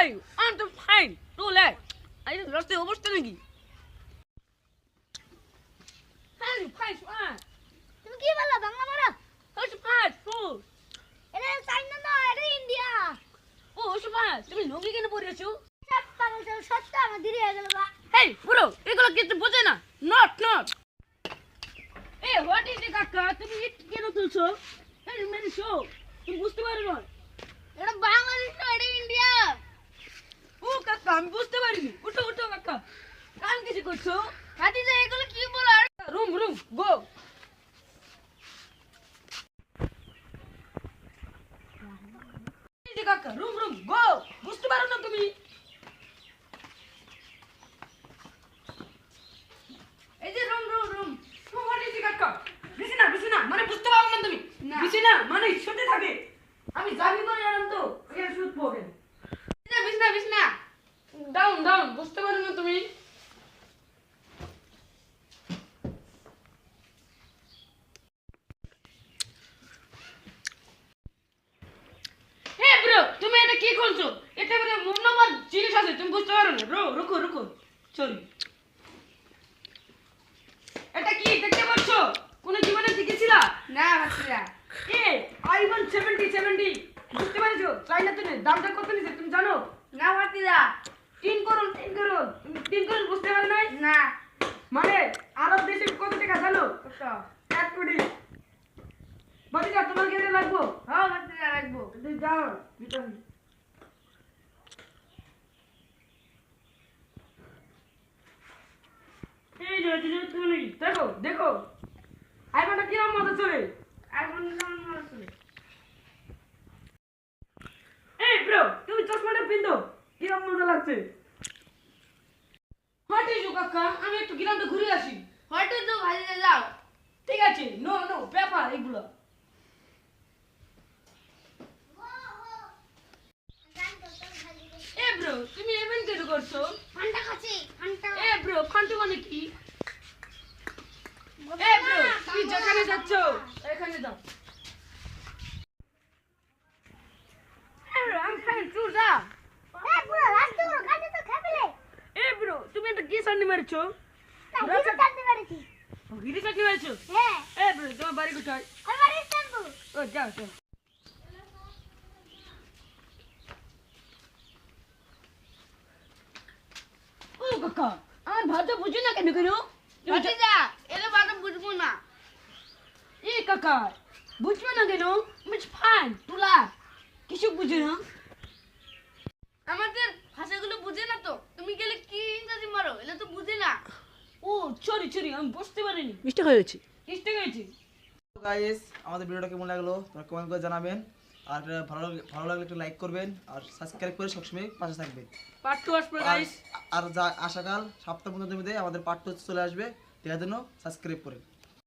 Five one two five two lakh আরে রাস্তায় অবস্থা নাকি? ফাইভ ফাইভ ওয়ান তুমি কি বললা বাংলা মারা ফাইভ ফাইভ টু এটা চাইনা না এটা ইন্ডিয়া। ও ওসব ফাইভ তুমি লঙ্গি কেন পরিয়েছো সব পাগল সব সত্য আমার দেরি হয়ে গেল বা হেই পুরো এগুলো কিছু বোঝে না? Not not a what is কাকা? তুমি কেন তুলছো? এই মেরে শো তুমি বুঝতে পারো না এটা বাংলাদেশ না এটা ইন্ডিয়া ও কাকা আমি বুঝতে পারিনি উঠো উঠো কাকা কান কিছু করছ খাদিজা এগুলো কি বলার রুম রুম গো। কাকা রুম রুম গো। বুঝতে পারো না তুমি। এই যে রুম রুম রুম। কাকা। বেশি না বেশি না মানে বুঝতে পারো না তুমি। বেশি না মানে শুতে থাকে। আমি জানি তো জানাম তো এখানে শুট পোকেন বিছনা বিছনা ডাউন ডাউন বুঝতে পারো না তুমি হে ব্রো তুমি এটা কি করছ এটা মানে মূল্যবান জিনিস আছে তুমি বুঝতে পারো না রো রুকো রুকো সরি এটা কি দেখতে পাচ্ছ কোন জীবনে দেখেছিলা না ভাতিজা এ আইফোন সেভেন্টি সেভেন্টি বুঝতে পারছ চাইনাতে নেই দামটা কত নিছে তুমি জানো না ভাতিজা তিন করুন তিন করুন তুমি তিন করুন বুঝতে পারো নাই না মানে আরব দেশে কত টাকা জানো কত এক কোটি বাড়িটা তোমার কেটে লাগবো হ্যাঁ ভাতিজা রাখব তুই যাও ভিতরে এই যে এই যে তুমি দেখো দেখো। আইফোনটা কিরম মতো চলে? চলে? এই ব্রো তুমি চশমাটা পিন্দো কিরম মজা লাগছে? হাঁটে যো কাকা আমি একটু গ্রামটা ঘুরে আসি। হয়তো তো ভাতিজা যাও। ঠিক আছে নো নো ব্যাপার এগুলো। এ ব্রো তুমি এমন কেন করছ? ফান্টা খাচ্ছি ফান্টা এ ব্রো ফান্টু মানে কি? তুমি যেখানে যাচ্ছ এখানে যাও। তুমি কি মারছো? গিরি মারছো। হ্যাঁ। এ ব্রো তোমার বাড়ি কোথায়? আমার ইস্তানবুল। ও যাও যাও। ও কাকা আমার ভাষা বুঝি না কেন কেন? ভাতিজা এ কাকা বুঝবে না কেন? মিস ফান তুলা কিছু বুঝে না? আমাদের ভাষাগুলো বুঝে না তো। তুমি গেলে কি ইংরেজি মারো? এলে তো বুঝে না। ও সরি সরি আমি বুঝতে পারিনি। মিষ্টি হয়েছে। চেষ্টা করেছি গাইস আমাদের ভিডিওটা কেমন লাগল? তোমরা কমেন্ট করে জানাবেন। আর ভালো ভালো লাগলে একটু লাইক করবেন। আর সাবস্ক্রাইব করে সবসময় পাশে থাকবেন। পার্ট টু আসবে আর- গাইস আর যা আশাকাল সপ্তাহ পর্যন্ত মধ্যে আমাদের পার্ট টু চলে আসবে। দেখার জন্য সাবস্ক্রাইব করেন